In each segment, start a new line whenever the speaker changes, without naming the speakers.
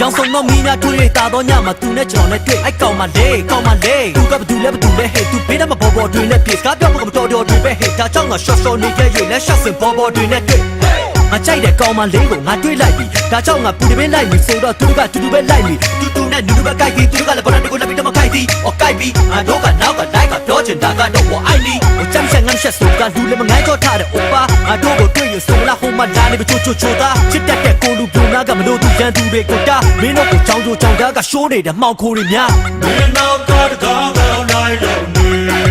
ဆုံတော့မီးများထွေးတာတော့ညမှာသူနဲ့ကျွန်တော်နဲ့တွေ့အိုက်ကောင်မလေးကောင်မလေးသူကဘာတူလဲဘာတူလဲဟဲ့သူပေးတယ်မဘောဘောတွင်နဲ့ပြေစကားပြောဖို့ကမတော်တော်တွင်ပဲဟဲ့ဒါကြောင့်ငါရှော့ရှော့နေခဲ့ရလဲရှော့စင်ဘောဘောတွင်နဲ့တွေ့ငါကြိုက်တဲ့ကောင်မလေးကိုငါတွေးလိုက်ပြီဒါကြောင့်ငါပူတပင်းလိုက်ပြီဆိုတော့သူကတူတူပဲလိုက်ပြီတူတူနဲ့နူနူပဲကြိုက်ပြီးသူကလည်းဘောနတကိုလည်းပြီးတော့မကြိုက်သည်အော်ကြိုက်ပြီးငါတို့ကနောက်ကလိုက်ကပြောချင်တာကတော့ဝအိုင်လီဟိုချမ်းချက်ငမ်းချက်ဆိုကလူလည်းမငိုင်းတော့ထားတဲ့အိုပါငါတို့ကိုတွေ့ရဆိုလားဟိုမှာလာနေပြီချိုချိုချိုသားချစ်တတ်တဲ့ န်သူတွေကိုတာမင်းတို့ကိုကြောင်ကြိုကြောင်သားကရှိုးနေတဲ့မှောင်ခိုးတွေများ
မင်းနောက်ကားတကားကောင်းနိုင်တော့နေ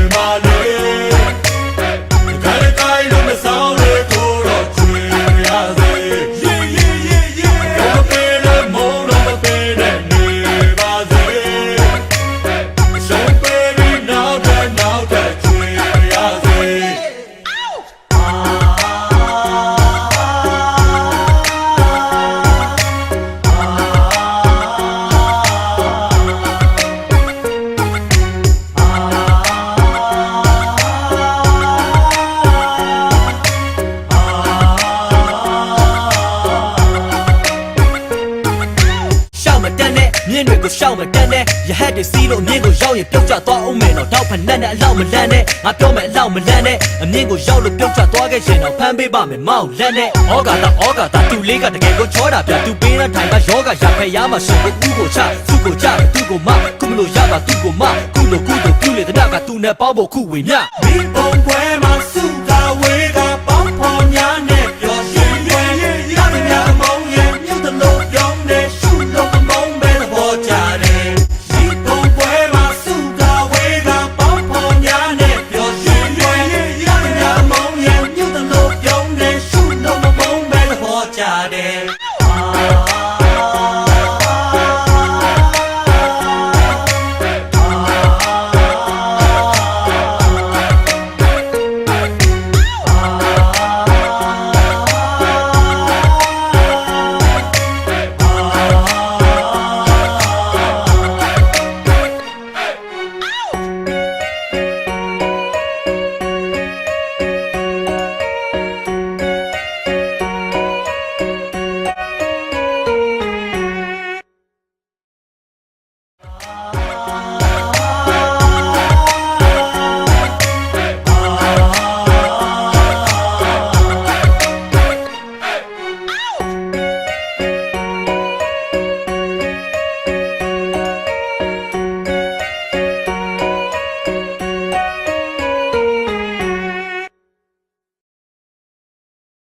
ရှောက်မတန်းနဲ့ရဟက်တွေစီးလို့မြင်းကိုရောက်ရင်ပြုတ်ကျသွားအောင်မယ်တော့တောက်ဖက်နဲ့နဲ့အလောက်မလန်းနဲ့ငါပြောမယ်အလောက်မလန်းနဲ့အမြင့်ကိုရောက်လို့ပြုတ်ကျသွားခဲ့ရင်တော့ဖမ်းပေးပါမယ်မောက်လက်နဲ့ဩဃာတာဩဃာတာသူလေးကတကယ်ကိုချောတာပြသူပေးတဲ့ထိုင်ကယောဂရဖက်ရမှာရှင်ကိုကူကိုချသူကိုချသူကိုမကုမလို့ရပါသူကိုမကုလို့ကုလို့ပြုလေတဲ့ကသူနဲ့ပေါင်းဖို့ခုဝေမျှ
ဒီပုံပွဲမှာစ